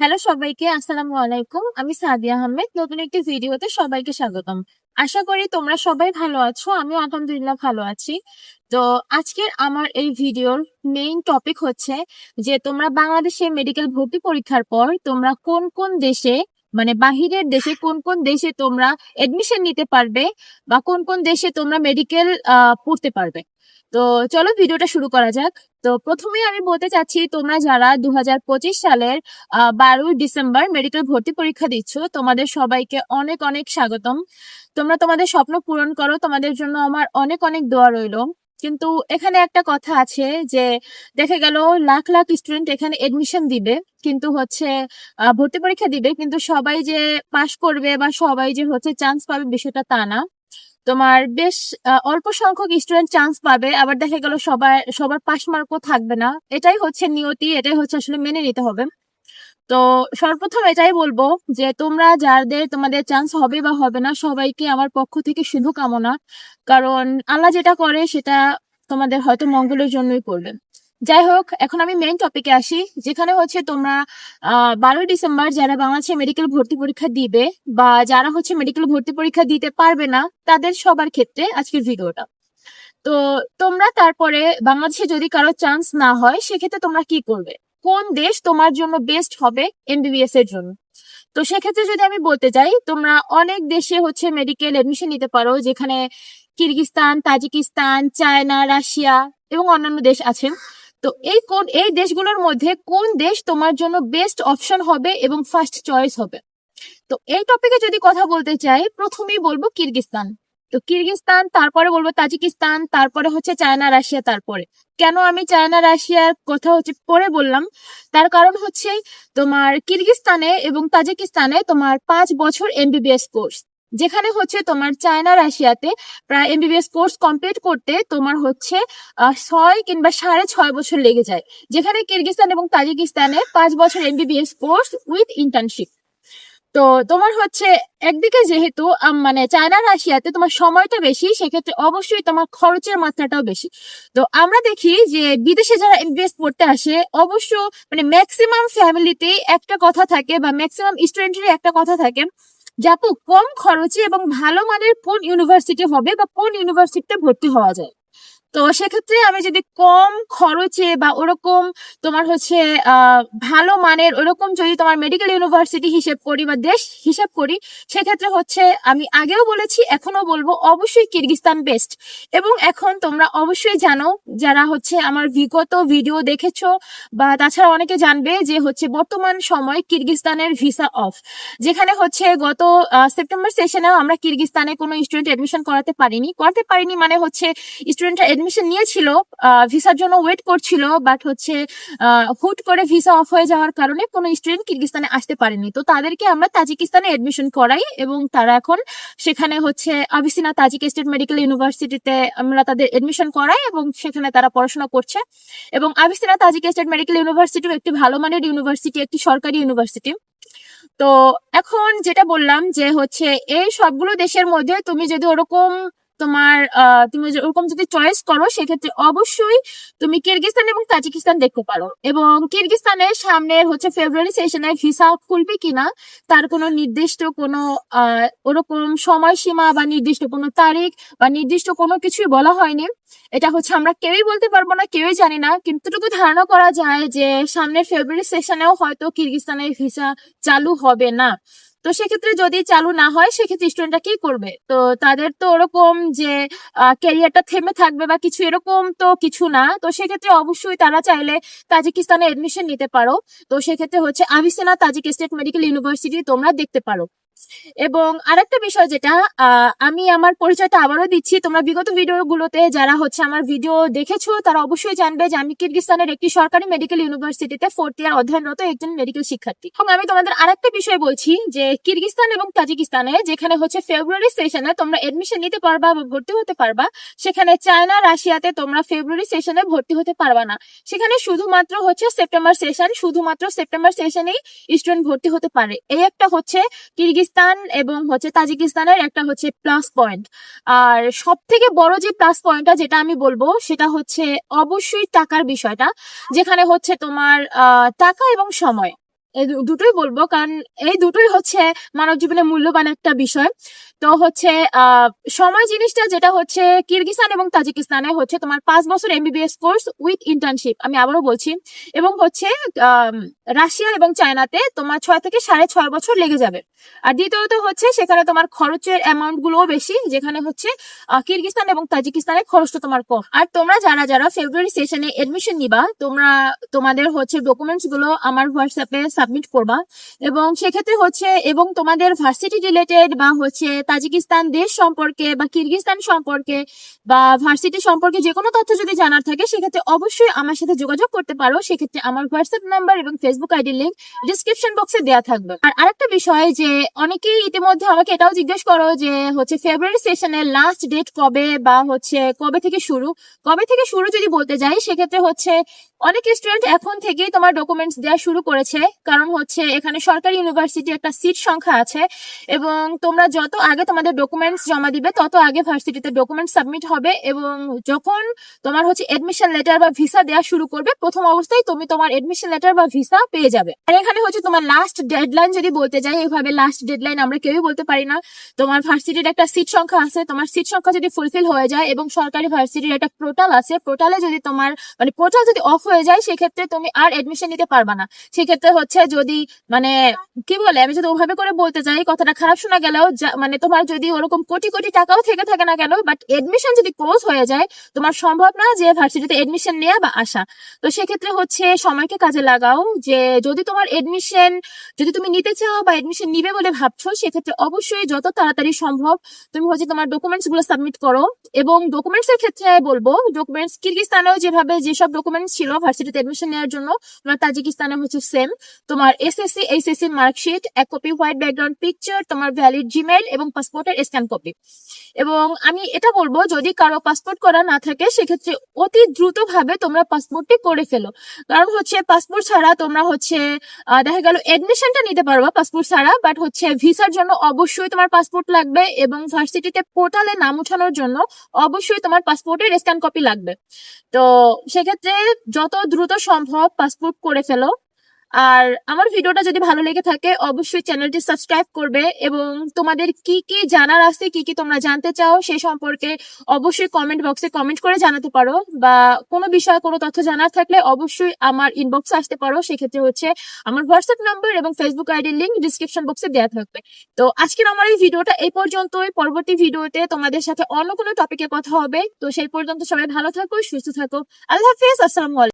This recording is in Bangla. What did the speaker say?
হ্যালো সবাইকে, আসসালামু আলাইকুম। আমি সাদিয়া আহমেদ, নতুন একটি ভিডিওতে সবাইকে স্বাগতম। আশা করি তোমরা সবাই ভালো আছো, আমিও আলহামদুলিল্লাহ ভালো আছি। তো আজকের আমার এই ভিডিওর মেইন টপিক হচ্ছে যে তোমরা বাংলাদেশে মেডিকেল ভর্তি পরীক্ষার পর তোমরা কোন কোন দেশে মানে বাহিরের দেশে কোন কোন দেশে তোমরা এডমিশন নিতে পারবে বা কোন কোন দেশে তোমরা মেডিকেল পড়তে পারবে। তো চলো ভিডিওটা শুরু করা যাক। তো প্রথমেই আমি বলতে চাচ্ছি, তোমরা যারা দুহাজার পঁচিশ সালের বারোই ডিসেম্বর মেডিকেল ভর্তি পরীক্ষা দিচ্ছ, তোমাদের সবাইকে অনেক অনেক স্বাগতম। তোমরা তোমাদের স্বপ্ন পূরণ করো, তোমাদের জন্য আমার অনেক অনেক দোয়া রইল। কিন্তু এখানে একটা কথা আছে যে, দেখে গেল লাখ লাখ স্টুডেন্ট এখানে এডমিশন দিবে, কিন্তু হচ্ছে ভর্তি পরীক্ষা দিবে, কিন্তু সবাই যে পাশ করবে বা সবাই যে হচ্ছে চান্স পাবে বিষয়টা তা না। তোমার বেশ অল্প সংখ্যক স্টুডেন্ট চান্স পাবে, আবার দেখা গেল সবার সবার পাশ মার্কও থাকবে না। এটাই হচ্ছে নিয়তি, এটাই হচ্ছে আসলে মেনে নিতে হবে। তো সর্বপ্রথম এটাই বলব যে তোমরা যাদের তোমাদের চান্স হবে বা হবে না, সবাইকে আমার পক্ষ থেকে শুভকামনা। কারণ আল্লাহ যেটা করে সেটা তোমাদের হয়তো মঙ্গলের জন্যই করবে যাই হোক এখন আমি মেইন টপিকে আসি, যেখানে হচ্ছে তোমরা বারোই ডিসেম্বর যারা বাংলাদেশে মেডিকেল ভর্তি পরীক্ষা দিবে বা যারা হচ্ছে মেডিকেল ভর্তি পরীক্ষা দিতে পারবে না, তাদের সবার ক্ষেত্রে আজকের ভিডিওটা। তো তোমরা তারপরে বাংলাদেশে যদি কারও চান্স না হয়, সেক্ষেত্রে তোমরা কি করবে? কোন দেশ তোমার জন্য বেস্ট হবে এমবিবিএস এর জন্য? তো সেক্ষেত্রে যদি আমি বলতে চাই তোমরা অনেক দেশে হচ্ছে মেডিকেল এডমিশন নিতে পারো, যেখানে কিরগিস্তান, তাজিকিস্তান, চায়না, রাশিয়া এবং অন্যান্য দেশ আছে তো এই কোন, এই দেশগুলোর মধ্যে কোন দেশ তোমার জন্য বেস্ট অপশন হবে এবং ফার্স্ট চয়েস হবে? তো এই টপিকে যদি কথা বলতে চাই, প্রথমেই বলব কিরগিস্তান। তো কিরগিস্তান, তারপরে বলব তাজিকিস্তান, তারপরে হচ্ছে চায়না, রাশিয়া, তারপরে। কেন আমি চায়না, রাশিয়ার কথা হচ্ছে, পরে বললাম। তার কারণ হচ্ছে তোমার কিরগিস্তানে এবং তাজিকিস্তানে তোমার পাঁচ বছর এমবিবিএস কোর্স যেখানে হচ্ছে তোমার চায়না, রাশিয়াতে প্রায় এমবিবিএস কোর্স কমপ্লিট করতে তোমার হচ্ছে ছয় কিংবা সাড়ে ছয় বছর লেগে যায়। যেখানে কিরগিস্তান এবং তাজিকিস্তানে পাঁচ বছর এমবিবিএস কোর্স উইথ ইন্টার্নশিপ তো তোমার হচ্ছে, একদিকে যেহেতু মানে চায়না, রাশিয়াতে তোমার সময়টা বেশি, সেক্ষেত্রে অবশ্যই তোমার খরচের মাত্রাটাও বেশি। তো আমরা দেখি যে বিদেশে যারা ইনভেস্ট করতে আসে, অবশ্য মানে ম্যাক্সিমাম ফ্যামিলিতে একটা কথা থাকে বা ম্যাক্সিমাম স্টুডেন্টের একটা কথা থাকে। যে আপু কম খরচে এবং ভালো মানের কোন ইউনিভার্সিটি হবে বা কোন ইউনিভার্সিটিতে ভর্তি হওয়া যায়। তো সেক্ষেত্রে আমি যদি কম খরচে বা ওরকম তোমার হচ্ছে ভালো মানের ওরকম যদি তোমার মেডিকেল ইউনিভার্সিটি হিসেব করি বা দেশ হিসেব করি, সেক্ষেত্রে হচ্ছে আমি আগেও বলেছি এখনও বলব, অবশ্যই কিরগিস্তান বেস্ট এবং এখন তোমরা অবশ্যই জানো, যারা হচ্ছে আমার বিগত ভিডিও দেখেছ, বা তাছাড়া অনেকে জানবে যে হচ্ছে বর্তমান সময় কিরগিস্তানের ভিসা অফ যেখানে হচ্ছে গত সেপ্টেম্বর সেশনেও আমরা কিরগিস্তানে কোনো স্টুডেন্ট এডমিশন করাতে পারিনি। করাতে পারিনি মানে হচ্ছে স্টুডেন্টরা এডমিশন নিয়েছিল ভিসার জন্য ওয়েট করছিল বাট হচ্ছে হুট করে ভিসা অফ হয়ে যাওয়ার কারণে কোনো স্টুডেন্ট কিরগিস্তানে আসতে পারেনি। তো তাদেরকে আমরা তাজিকিস্তানে এডমিশন করাই এবং তারা এখন সেখানে হচ্ছে আবিসিনা তাজিক স্টেট মেডিকেল ইউনিভার্সিটিতে আমরা তাদের এডমিশন করাই এবং সেখানে তারা পড়াশোনা করছে। এবং আবিসিনা তাজিক স্টেট মেডিকেল ইউনিভার্সিটিও একটি ভালো মানের ইউনিভার্সিটি একটি সরকারি ইউনিভার্সিটি তো এখন যেটা বললাম যে হচ্ছে, এই সবগুলো দেশের মধ্যে তুমি যদি ওরকম তোমার তুমি ওরকম যদি চয়েস করো, সেক্ষেত্রে অবশ্যই তুমি কিরগিস্তান এবং তাজিকিস্তান দেখতে পারো। এবং কিরগিস্তানের সামনের হচ্ছে ফেব্রুয়ারি সেশনে ভিসা খুলবে কিনা, তার কোনো নির্দিষ্ট কোনো ওরকম সময়সীমা বা নির্দিষ্ট কোনো তারিখ বা নির্দিষ্ট কোনো কিছুই বলা হয়নি। এটা হচ্ছে আমরা কেউই বলতে পারব না, কেউই জানি না। কিন্তু ধারণা করা যায় যে সামনের ফেব্রুয়ারি সেশনেও হয়তো কিরগিস্তানের ভিসা চালু হবে না। তো সেক্ষেত্রে যদি চালু না হয়, সেক্ষেত্রে স্টুডেন্টরা কি করবে? তো তাদের তো ওরকম যে ক্যারিয়ারটা থেমে থাকবে বা কিছু এরকম তো কিছু না। তো সেক্ষেত্রে অবশ্যই তারা চাইলে তাজিকিস্তানে এডমিশন নিতে পারো। তো সেক্ষেত্রে হচ্ছে Avicenna Tajik state medical university তোমরা দেখতে পারো। এবং আরেকটা বিষয় যেটা আমি আমার পরিচয়টা আবারও দিচ্ছি। তোমরা বিগত ভিডিওগুলোতে যারা হচ্ছে আমার ভিডিও দেখেছ, তারা অবশ্যই জানবে যে আমি কিরগিস্তানের একটি সরকারি মেডিকেল ইউনিভার্সিটিতে ফোর্থ ইয়ার অধ্যয়নরত একজন মেডিকেল শিক্ষার্থী। এবং আমি তোমাদের আরেকটা বিষয় বলছি যে, কিরগিস্তান এবং তাজিকিস্তানে, যেখানে হচ্ছে ফেব্রুয়ারি সেশনে তোমরা এডমিশন নিতে পারবা বা ভর্তি হতে পারবা, সেখানে চায়না, রাশিয়াতে তোমরা ফেব্রুয়ারি সেশনে ভর্তি হতে পারবা না। সেখানে শুধুমাত্র হচ্ছে সেপ্টেম্বর সেশন শুধুমাত্র সেপ্টেম্বর সেশনেই স্টুডেন্ট ভর্তি হতে পারে। এই একটা হচ্ছে কিরগিস্তান এবং হচ্ছে তাজিকিস্তানের একটা হচ্ছে প্লাস পয়েন্ট আর সব থেকে বড় যে প্লাস পয়েন্টটা যেটা আমি বলব, সেটা হচ্ছে অবশ্যই টাকার বিষয়টা, যেখানে হচ্ছে তোমার টাকা এবং সময়। এই দুটোই বলব, কারণ এই দুটোই হচ্ছে মানব জীবনে মূল্যবান একটা বিষয়। তো হচ্ছে সময় জিনিসটা যেটা হচ্ছে কিরগিস্তান এবং তাজিকিস্তানে হচ্ছে তোমার পাঁচ বছর এমবিবিএস কোর্স উইথ ইন্টার্নশিপ আমি আবারও বলছি। এবং হচ্ছে রাশিয়া এবং চায়নাতে তোমার ছয় থেকে সাড়ে ছয় বছর লেগে যাবে। আর দ্বিতীয়ত হচ্ছে, সেখানে তোমার খরচের অ্যামাউন্ট গুলোও বেশি, যেখানে হচ্ছে কিরগিস্তান এবং তাজিকিস্তানের খরচটা তোমার কম। আর তোমরা যারা যারা ফেব্রুয়ারি সেশনে এডমিশন নিবা, তোমরা, তোমাদের হচ্ছে ডকুমেন্টসগুলো আমার হোয়াটসঅ্যাপে সাবমিট করবা। এবং সেক্ষেত্রে হচ্ছে, এবং তোমাদের ভার্সিটি রিলেটেড বা হচ্ছে তাজিকিস্তান দেশ সম্পর্কে বা কিরগিস্তান সম্পর্কে বা ভার্সিটি সম্পর্কে যে কোনো তথ্য যদি জানার থাকে, সেক্ষেত্রে অবশ্যই আমার সাথে যোগাযোগ করতে পারো। সেক্ষেত্রে আমার হোয়াটসঅ্যাপ নাম্বার এবং ফেসবুক আইডি লিঙ্ক ডিসক্রিপশন বক্সে দেওয়া থাকবে। আর আরেকটা বিষয় যে, অনেকেই ইতিমধ্যে আমাকে এটাও জিজ্ঞেস করো যে, হচ্ছে ফেব্রুয়ারি সেশনের লাস্ট ডেট কবে বা হচ্ছে কবে থেকে শুরু? কবে থেকে শুরু যদি বলতে যাই, সেক্ষেত্রে হচ্ছে অনেক স্টুডেন্ট এখন থেকেই তোমার ডকুমেন্টস দেওয়া শুরু করেছে। কারণ হচ্ছে এখানে সরকারি ইউনিভার্সিটি একটা সিট সংখ্যা আছে এবং তোমরা যত আগে তোমাদের ডকুমেন্টস জমা দিবে, তত আগে ভার্সিটিতে ডকুমেন্ট সাবমিট হবে এবং যখন তোমার হচ্ছে এডমিশন লেটার বা ভিসা দেওয়া শুরু করবে, প্রথম অবস্থায় তুমি তোমার এডমিশন লেটার বা ভিসা পেয়ে যাবে। আর এখানে হচ্ছে তোমার লাস্ট ডেডলাইন যদি বলতে যাই এইভাবে লাস্ট ডেডলাইন আমরা কেউই বলতে পারি না। তোমার ভার্সিটির একটা সিট সংখ্যা আছে, তোমার সিট সংখ্যা যদি ফুলফিল হয়ে যায় এবং সরকারি ভার্সিটির একটা পোর্টাল আছে পোর্টালে যদি তোমার মানে পোর্টাল যদি অফ হয়ে যায়, সেক্ষেত্রে তুমি আর এডমিশন নিতে পারবা না। সেক্ষেত্রে হচ্ছে যদি মানে কি বলে, আমি যদি ওভাবে করে বলতে চাই কথাটা খারাপ শোনা গেলেও মানে তোমার যদি ওরকম কোটি কোটি টাকাও থেকে থাকে না কেন বাট এডমিশন যদি ক্লোজ হয়ে যায়, তোমার সম্ভব না যে ভার্সিটিতে এডমিশন নেওয়া বা আসা। তো সেক্ষেত্রে হচ্ছে সময়কে কাজে লাগাও যে যদি তোমার এডমিশন যদি তুমি নিতে চাও বা এডমিশন নিবে বলে ভাবছ, সেক্ষেত্রে অবশ্যই যত তাড়াতাড়ি সম্ভব তুমি হচ্ছে তোমার ডকুমেন্টসগুলো সাবমিট করো। এবং ডকুমেন্টস এর ক্ষেত্রে বলব ডকুমেন্টস কিরগিস্তানেও যেভাবে যেসব ডকুমেন্টস ছিল ভার্সিটিতে এডমিশন নেওয়ার জন্য। তোমার তাজিকিস্তানে হচ্ছে সেম তোমার এসএসসি এইচএসসি মার্কশিট এক কপি হোয়াইট ব্যাকগ্রাউন্ড পিকচার তোমার ভ্যালিড জিমেল এবং পাসপোর্টের স্ক্যান কপি এবং আমি এটা বলব, যদি কারও পাসপোর্ট করা না থাকে, সেক্ষেত্রে অতি দ্রুত ভাবে তোমরা পাসপোর্টটি করে ফেলো। কারণ হচ্ছে পাসপোর্ট ছাড়া তোমরা হচ্ছে দেখা গেল এডমিশনটা নিতে পারবা পাসপোর্ট ছাড়া বাট হচ্ছে ভিসার জন্য অবশ্যই তোমার পাসপোর্ট লাগবে এবং ভার্সিটিতে পোর্টালে নাম উঠানোর জন্য অবশ্যই তোমার পাসপোর্টের স্ক্যান কপি লাগবে। তো সেক্ষেত্রে যত দ্রুত সম্ভব পাসপোর্ট করে ফেলো। আর আমার ভিডিওটা যদি ভালো লেগে থাকে, অবশ্যই চ্যানেলটি সাবস্ক্রাইব করবে এবং তোমাদের কি কি জানার আছে, কি কি তোমরা জানতে চাও সে সম্পর্কে অবশ্যই কমেন্ট বক্সে কমেন্ট করে জানাতে পারো। বা কোনো বিষয়ে কোনো তথ্য জানার থাকলে অবশ্যই আমার ইনবক্সে আসতে পারো। সেক্ষেত্রে হচ্ছে আমার হোয়াটসঅ্যাপ নাম্বার এবং ফেসবুক আইডির লিঙ্ক ডিসক্রিপশন বক্সে দেওয়া থাকবে। তো আজকের আমার এই ভিডিওটা এই পর্যন্তই। পরবর্তী ভিডিওতে তোমাদের সাথে অন্য কোনো টপিকে কথা হবে। তো সেই পর্যন্ত সবাই ভালো থাকো, সুস্থ থাকো। আল্লাহ হাফিজ, আসসালামু